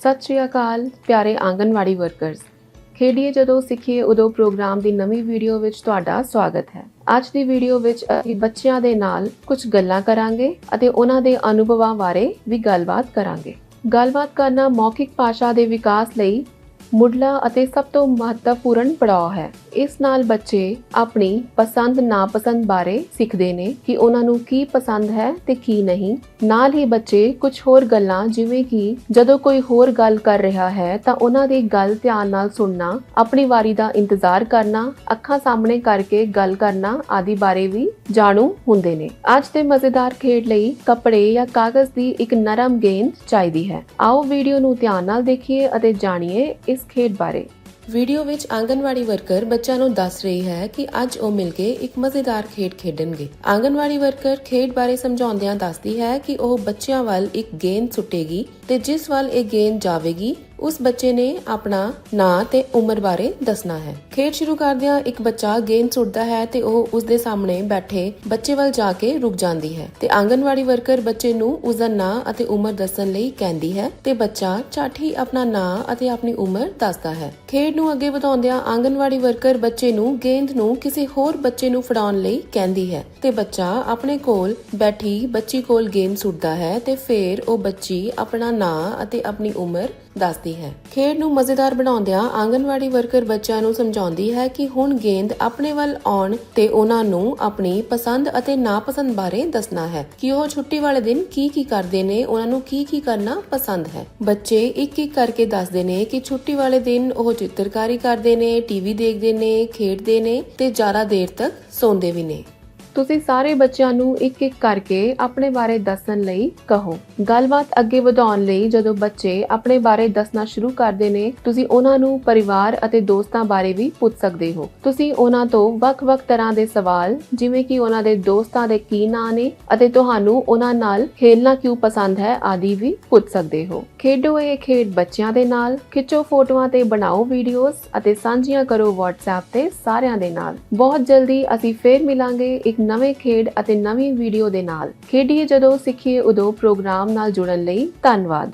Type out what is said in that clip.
ਸਤਿ ਸ਼੍ਰੀ ਅਕਾਲ, ਪਿਆਰੇ ਆਂਗਨਵਾੜੀ ਵਰਕਰਸ। ਖੇਡੀਏ ਜਦੋਂ ਸਿੱਖੀਏ ਉਦੋਂ ਪ੍ਰੋਗਰਾਮ ਦੀ ਨਵੀਂ ਵੀਡੀਓ ਵਿੱਚ ਤੁਹਾਡਾ ਸਵਾਗਤ ਹੈ। ਅੱਜ ਦੀ ਵੀਡੀਓ ਵਿੱਚ ਅਸੀਂ ਬੱਚਿਆਂ ਦੇ ਨਾਲ ਕੁਝ ਗੱਲਾਂ ਕਰਾਂਗੇ ਅਤੇ ਉਹਨਾਂ ਦੇ ਅਨੁਭਵਾਂ ਬਾਰੇ ਵੀ ਗੱਲਬਾਤ ਕਰਾਂਗੇ। ਗੱਲਬਾਤ ਕਰਨਾ ਮੌਖਿਕ ਭਾਸ਼ਾ ਦੇ ਵਿਕਾਸ ਲਈ ਮੁੱਢਲਾ ਅਤੇ ਸਭ ਤੋਂ ਮਹੱਤਵਪੂਰਨ ਪੜਾਅ ਹੈ। ਇਸ ਨਾਲ ਬੱਚੇ ਆਪਣੀ ਪਸੰਦ ਨਾਪਸੰਦ ਬਾਰੇ ਸਿੱਖਦੇ ਨੇ ਕਿ ਉਹਨਾਂ ਨੂੰ ਕੀ ਪਸੰਦ ਹੈ ਤੇ ਕੀ ਨਹੀਂ। ਨਾਲ ਹੀ ਬੱਚੇ ਕੁਝ ਹੋਰ ਗੱਲਾਂ, ਜਿਵੇਂ ਕਿ ਜਦੋਂ ਕੋਈ ਹੋਰ ਗੱਲ ਕਰ ਰਿਹਾ ਹੈ ਤਾਂ ਉਹਨਾਂ ਦੀ ਗੱਲ ਧਿਆਨ ਨਾਲ ਸੁਣਨਾ, ਆਪਣੀ ਵਾਰੀ ਦਾ ਇੰਤਜ਼ਾਰ ਕਰਨਾ, ਅੱਖਾਂ ਸਾਹਮਣੇ ਕਰਕੇ ਗੱਲ ਕਰਨਾ ਆਦਿ ਬਾਰੇ ਵੀ ਜਾਣੂ ਹੁੰਦੇ ਨੇ। ਅੱਜ ਦੇ ਮਜ਼ੇਦਾਰ ਖੇਡ ਲਈ ਕੱਪੜੇ ਜਾਂ ਕਾਗਜ਼ ਦੀ ਇੱਕ ਨਰਮ ਗੇਂਦ ਚਾਹੀਦੀ ਹੈ। ਆਓ ਵੀਡੀਓ ਨੂੰ ਧਿਆਨ ਨਾਲ ਦੇਖੀਏ ਅਤੇ ਜਾਣੀਏ ਇਸ ਖੇਡ ਬਾਰੇ। ਵੀਡੀਓ ਵਿੱਚ ਆਂਗਨਵਾੜੀ ਵਰਕਰ ਬੱਚਿਆਂ ਨੂੰ ਦੱਸ ਰਹੀ ਹੈ ਕਿ ਅੱਜ ਉਹ ਮਿਲ ਕੇ ਇੱਕ ਮਜ਼ੇਦਾਰ ਖੇਡ ਖੇਡਣਗੇ। ਆਂਗਨਵਾੜੀ ਵਰਕਰ ਖੇਡ ਬਾਰੇ ਸਮਝਾਉਂਦਿਆਂ ਦੱਸਦੀ ਹੈ ਕਿ ਉਹ ਬੱਚਿਆਂ ਵੱਲ ਇੱਕ ਗੇਂਦ ਸੁੱਟੇਗੀ ਤੇ ਜਿਸ ਵੱਲ ਇਹ ਗੇਂਦ ਜਾਵੇਗੀ ਉਸ ਬੱਚੇ ਨੇ ਆਪਣਾ ਨਾਂ ਤੇ ਉਮਰ ਬਾਰੇ ਦੱਸਣਾ ਹੈ। ਖੇਡ ਸ਼ੁਰੂ ਕਰਦਿਆਂ ਇੱਕ ਬੱਚਾ ਗੇਂਦ ਸੁੱਟਦਾ ਹੈ ਤੇ ਉਹ ਉਸ ਦੇ ਸਾਹਮਣੇ ਬੈਠੇ ਬੱਚੇ ਵੱਲ ਜਾ ਕੇ ਰੁਕ ਜਾਂਦੀ ਹੈ ਤੇ ਆਂਗਨਵਾੜੀ ਵਰਕਰ ਬੱਚੇ ਨੂੰ ਉਸ ਦਾ ਨਾਂ ਅਤੇ ਉਮਰ ਦੱਸਣ ਲਈ ਕਹਿੰਦੀ ਹੈ ਤੇ ਬੱਚਾ ਝੱਟ ਹੀ ਆਪਣਾ ਨਾਂ ਅਤੇ ਆਪਣੀ ਉਮਰ ਦੱਸਦਾ ਹੈ। ਖੇਡ ਨੂੰ ਅੱਗੇ ਵਧਾਉਂਦਿਆਂ ਆਂਗਨਵਾੜੀ ਵਰਕਰ ਬੱਚੇ ਨੂੰ ਗੇਂਦ ਨੂੰ ਕਿਸੇ ਹੋਰ ਬੱਚੇ ਨੂੰ ਫੜਾਉਣ ਲਈ ਕਹਿੰਦੀ ਹੈ ਤੇ ਬੱਚਾ ਆਪਣੇ ਕੋਲ ਬੈਠੀ ਬੱਚੀ ਕੋਲ ਗੇਂਦ ਸੁੱਟਦਾ ਹੈ ਤੇ ਫਿਰ ਉਹ ਬੱਚੀ ਆਪਣਾ ਨਾਂ ਅਤੇ ਆਪਣੀ ਉਮਰ ਦੱਸਦੀ ਹੈ। ਖੇਡ ਨੂੰ ਮਜ਼ੇਦਾਰ ਬਣਾਉਂਦਿਆਂ ਆਂਗਨਵਾੜੀ ਵਰਕਰ ਬੱਚਿਆਂ ਨੂੰ ਸਮਝਾਉਂਦੀ ਹੈ ਕਿ ਹੁਣ ਗੇਂਦ ਆਪਣੇ ਵੱਲ ਆਉਣ ਤੇ ਉਹਨਾਂ ਨੂੰ ਆਪਣੀ ਪਸੰਦ ਅਤੇ ਨਾਪਸੰਦ ਬਾਰੇ ਦੱਸਣਾ ਹੈ ਕਿ ਉਹ ਛੁੱਟੀ ਵਾਲੇ ਦਿਨ ਕੀ ਕੀ ਕਰਦੇ ਨੇ, ਉਹਨਾਂ ਨੂੰ ਕੀ ਕੀ ਕਰਨਾ ਪਸੰਦ ਹੈ। ਬੱਚੇ ਇੱਕ ਇੱਕ ਕਰਕੇ ਦੱਸਦੇ ਨੇ ਕਿ ਛੁੱਟੀ ਵਾਲੇ ਦਿਨ ਉਹ ਚਿੱਤਰਕਾਰੀ ਕਰਦੇ ਨੇ, ਟੀਵੀ ਦੇਖਦੇ ਨੇ, ਖੇਡਦੇ ਨੇ ਤੇ ਜ਼ਿਆਦਾ ਦੇਰ ਤੱਕ ਸੌਂਦੇ ਵੀ ਨੇ। ਤੁਸੀਂ ਸਾਰੇ ਬੱਚਿਆਂ ਨੂੰ ਇੱਕ ਇੱਕ ਕਰਕੇ ਆਪਣੇ ਬਾਰੇ ਦੱਸਣ ਲਈ ਕਹੋ। ਗੱਲਬਾਤ ਅੱਗੇ ਵਧਾਉਣ ਲਈ ਜਦੋਂ ਬੱਚੇ ਆਪਣੇ ਬਾਰੇ ਦੱਸਣਾ ਸ਼ੁਰੂ ਕਰਦੇ ਨੇ, ਤੁਸੀਂ ਉਹਨਾਂ ਨੂੰ ਪਰਿਵਾਰ ਅਤੇ ਦੋਸਤਾਂ ਬਾਰੇ ਵੀ ਪੁੱਛ ਸਕਦੇ ਹੋ। ਤੁਸੀਂ ਉਹਨਾਂ ਤੋਂ ਵੱਖ-ਵੱਖ ਤਰ੍ਹਾਂ ਦੇ ਸਵਾਲ, ਜਿਵੇਂ ਕਿ ਉਹਨਾਂ ਦੇ ਦੋਸਤਾਂ ਦੇ ਕੀ ਨਾਂ ਨੇ ਅਤੇ ਤੁਹਾਨੂੰ ਉਹਨਾਂ ਨਾਲ ਖੇਡਣਾ ਕਿਉਂ ਪਸੰਦ ਹੈ ਆਦਿ ਵੀ ਪੁੱਛ ਸਕਦੇ ਹੋ। ਖੇਡੋ ਇਹ ਖੇਡ ਬੱਚਿਆਂ ਦੇ ਨਾਲ, ਖਿੱਚੋ ਫੋਟੋਆਂ ਤੇ ਬਣਾਓ ਵੀਡੀਓਜ਼ ਅਤੇ ਸਾਂਝੀਆਂ ਕਰੋ WhatsApp ਤੇ ਸਾਰਿਆਂ ਦੇ ਨਾਲ। ਬਹੁਤ ਜਲਦੀ ਅਸੀਂ ਫੇਰ ਮਿਲਾਂਗੇ ਇੱਕ ਨਵੇਂ ਖੇਡ ਅਤੇ ਨਵੀਂ ਵੀਡੀਓ ਦੇ ਨਾਲ ਖੇਡੀਏ ਜਦੋਂ, ਸਿੱਖੀਏ ਉਦੋਂ ਪ੍ਰੋਗਰਾਮ ਨਾਲ ਜੁੜਨ ਲਈ ਧੰਨਵਾਦ।